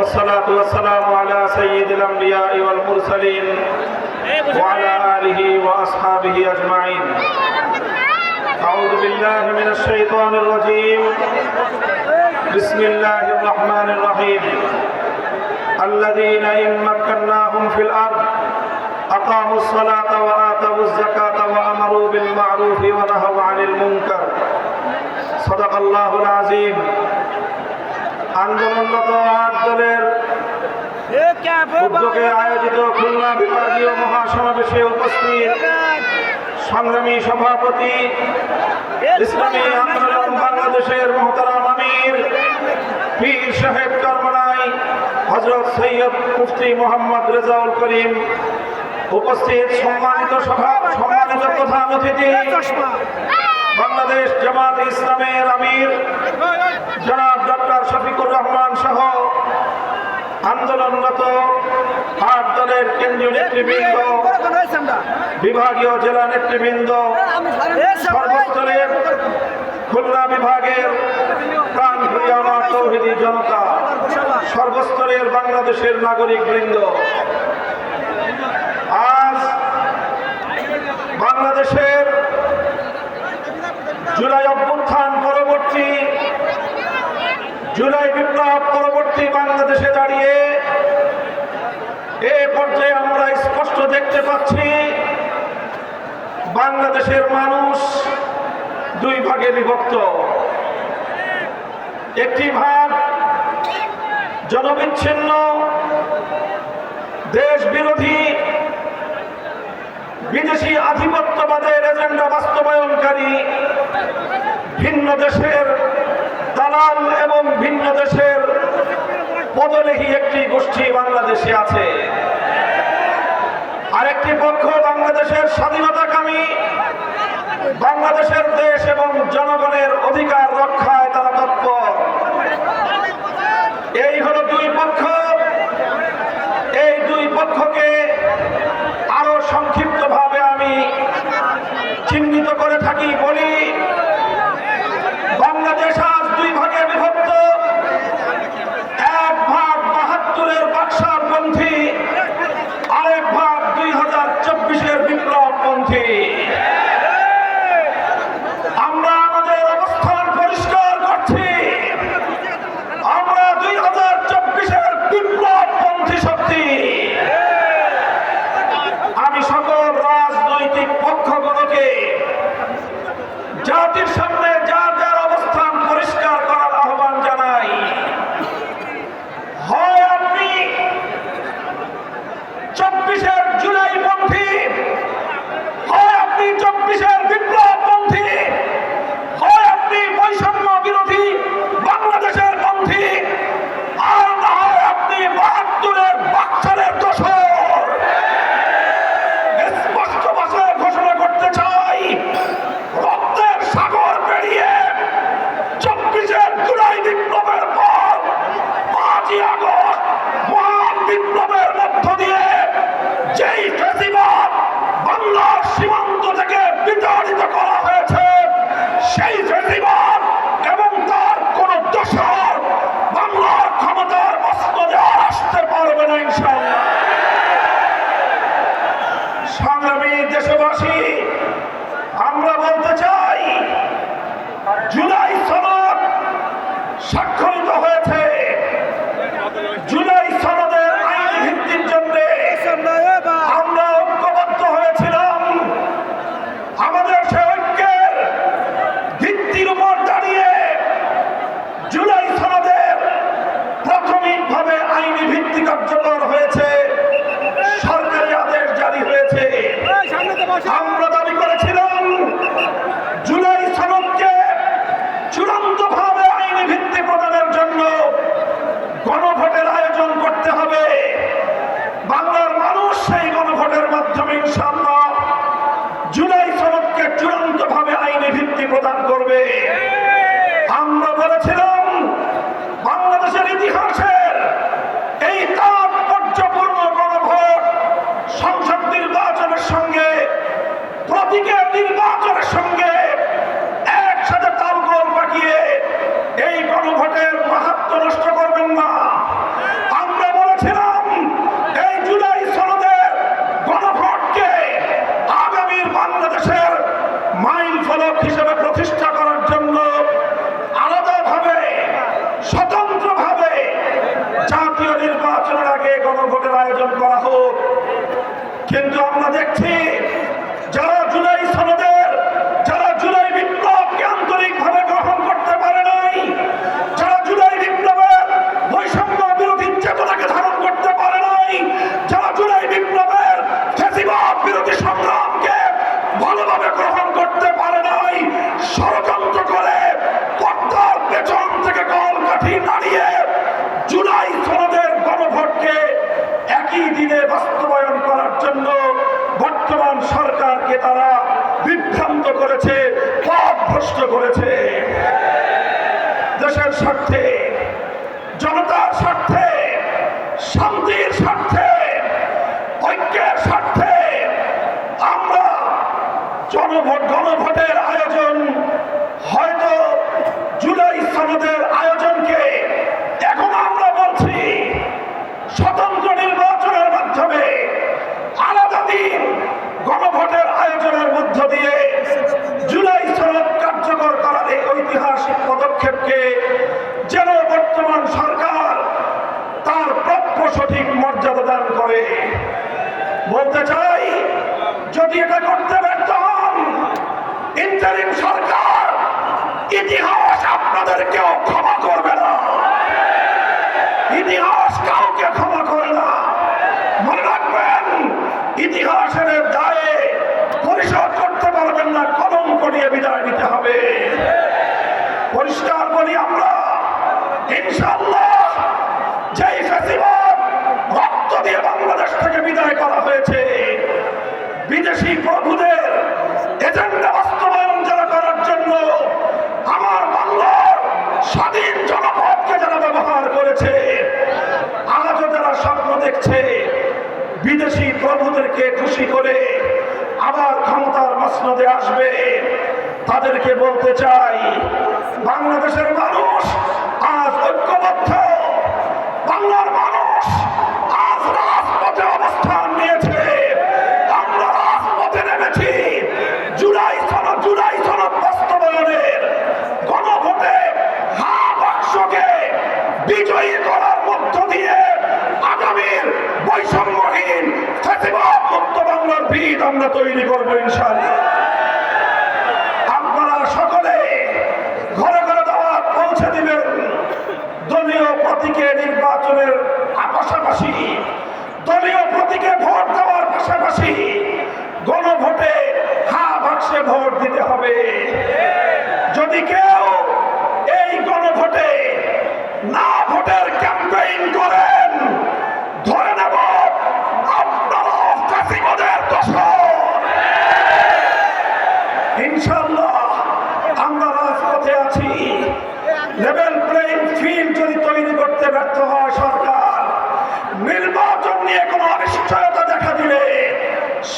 والصلاة والسلام على سيد الأنبياء والمرسلين وعلى آله وأصحابه أجمعين. أعوذ بالله من الشيطان الرجيم. بسم الله الرحمن الرحيم. الذين إن مكناهم في الأرض أقاموا الصلاة وآتوا الزكاة وأمروا بالمعروف ونهوا عن المنكر. صدق الله العظيم. আন্দোলনরত আট দলের উদ্যোগে আয়োজিত খুলনা বিভাগীয় মহাসমাবেশে উপস্থিত সংগ্রামী সভাপতি ইসলামী আন্দোলন বাংলাদেশের মহতারাম আমির পীর সাহেব কর্মনাই হজরত সৈয়দ মুফতি মোহাম্মদ রেজাউল করিম উপস্থিত সম্মানিত সভা সম্মানিত প্রধান অতিথি বাংলাদেশ জামাত ইসলামের আমির জনাব ডক্টর শফিকুর রহমান সহ আন্দোলনরত আট দলের কেন্দ্রীয় নেতৃবৃন্দ, বিভাগীয় জেলা নেতৃবৃন্দ, সর্বস্তরের খুলনা বিভাগের প্রাণ প্রিয় আমার জনতা, সর্বস্তরের বাংলাদেশের নাগরিক বৃন্দ আজ বাংলাদেশের জুলাই অভ্যুত্থান পরবর্তী জুলাই বিপ্লব পরবর্তী বাংলাদেশে দাঁড়িয়ে এ পর্যায়ে আমরা স্পষ্ট দেখতে পাচ্ছি, বাংলাদেশের মানুষ দুই ভাগে বিভক্ত। একটি ভাগ জনবিচ্ছিন্ন দেশ বিরোধী বিদেশি আধিপত্যবাদের এজেন্ডা বাস্তবায়নকারী, ভিন্ন দেশের দালাল এবং ভিন্ন দেশের পদলেহী একটি গোষ্ঠী বাংলাদেশে আছে। আরেকটি পক্ষ বাংলাদেশের স্বাধীনতাকামী বাংলাদেশের দেশ এবং জনগণের অধিকার রক্ষায় আমরা দাবি করেছিলাম, জুলাই সনদকে চূড়ান্ত ভাবে আইনি ভিত্তি প্রদানের জন্য গণভোটের আয়োজন করতে হবে। বাংলার মানুষ সেই গণভোটের মাধ্যমে ইনশাআল্লাহ জুলাই সনদকে চূড়ান্ত ভাবে আইনি ভিত্তি প্রদান করবে। আমরা বলেছিলাম সঙ্গে একসাথে তালগোল পাকিয়ে এই গণভোটের মাহাত্ম নষ্ট করবেন না। পথভ্রষ্ট করেছে। দেশের স্বার্থে, জনতার স্বার্থে, শান্তির স্বার্থে, ঐক্যের স্বার্থে আমরা জনভোট, গণভোটের আয়োজন হয়তো জুলাই সনদের আয়োজনকে এখন আমরা বলছি স্বতন্ত্র নির্বাচনের মাধ্যমে আলাদা দিন গণভোটের আয়োজনের মধ্য দিয়ে জুলাই সনদ কার্যকর করার এই ঐতিহাসিক পদক্ষেপকে যেন বর্তমান সরকার তার প্রাপ্য সঠিক মর্যাদা দান করে বলতে চাই, যদি এটা করতে ব্যর্থ হন ইন্টারিম সরকার ইতিহাস আপনাদেরকেও ক্ষমা করবে না। ইতিহাস কাউকে ক্ষমা করে না মনে রাখবেন ইতিহাসের দায়ে পরিশোধ করতে পারবেন না কলঙ্ক নিয়ে বিদায় নিতে হবে পরিষ্কার বলি আমরা ইনশাল্লাহ যেই ফেসিবাদ রক্ত দিয়ে বাংলাদেশ থেকে বিদায় করা হয়েছে। বিদেশি প্রভুদের এজেন্ডা বাস্তবায়ন যারা করার জন্য আমার বাংলার স্বাধীন জনপদকে যারা ব্যবহার করেছে, আজও যারা স্বপ্ন দেখছে বিদেশি প্রভুদেরকে খুশি করে আবার ক্ষমতার মসনদে আসবে, তাদেরকে বলতে চাই, বাংলাদেশের মানুষ বাক্সকে বিজয়ী করার মধ্য দিয়ে আগামীর বৈষম্যহীন মুক্ত বাংলার ভিত আমরা তৈরি করব আপনারা সকলে ঘরে ঘরে দাওয়াত পৌঁছে দিবেন। দলীয় প্রতীকে নির্বাচনের পাশাপাশি, দলীয় প্রতীকে ভোট দেওয়ার পাশাপাশি গণভোটে হা বাক্সে ভোট দিতে হবে। যদি কেউ ইনশাল্লাহ আমরা রাজপথে আছি। লেভেল প্লেইং ফিল্ড যদি তৈরি করতে ব্যর্থ হয় সরকার, নির্বাচন নিয়ে কোনো অনিশ্চয়তা দেখা দিলে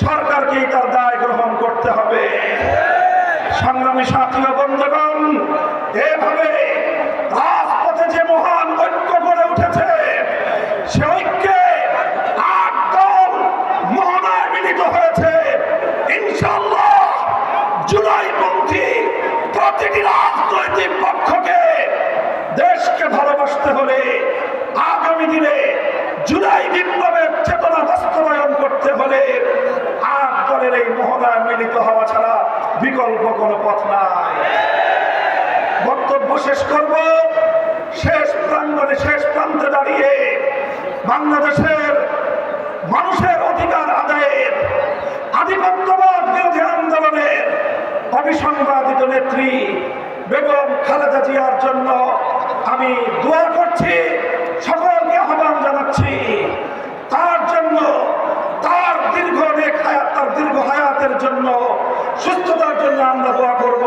সরকারকেই তার দায় গ্রহণ করতে হবে। সংগ্রামী সাথী বন্ধুগণ, এভাবে রাজপথে যে মহান ঐক্য গড়ে উঠেছে, সে দেশকে ভালোবাসতে হলে আগামী দিনে জুলাই বিপ্লবের চেতনা বাস্তবায়ন করতে হলে আট দলের এই মহড়ায় মিলিত হওয়া ছাড়া বিকল্প কোনো পথ নাই। বক্তব্য শেষ করব। শেষ প্রাঙ্গণে, শেষ প্রান্তে দাঁড়িয়ে বাংলাদেশের মানুষের অধিকার আদায়ের আধিপত্যবাদ বিরোধী আন্দোলনের অবিসংবাদিত নেত্রী বেগম খালেদা জিয়ার জন্য আমি দোয়া করছি, সকলকে আহ্বান জানাচ্ছি। তার জন্য, তার দীর্ঘ অনেক হায়াত, তার দীর্ঘ হায়াতের জন্য, সুস্থতার জন্য আমরা দোয়া করব।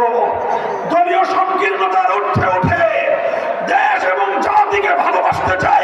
দলীয় সংকীর্ণতার উঠে উঠে দেশ এবং জাতিকে ভালোবাসতে চাই।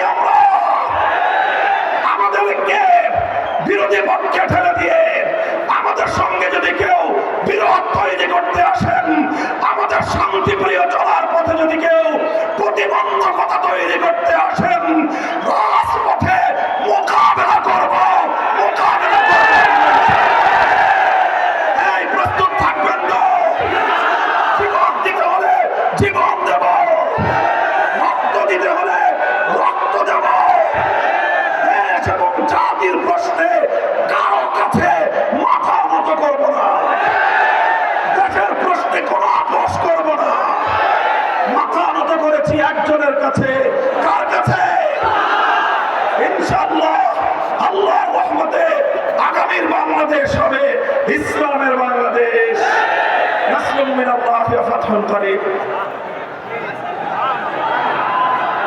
কাছে আল্লাহর রহমতে আগামীর বাংলাদেশ হবে ইসলামের বাংলাদেশ। নাসরুল মিনাল্লাহি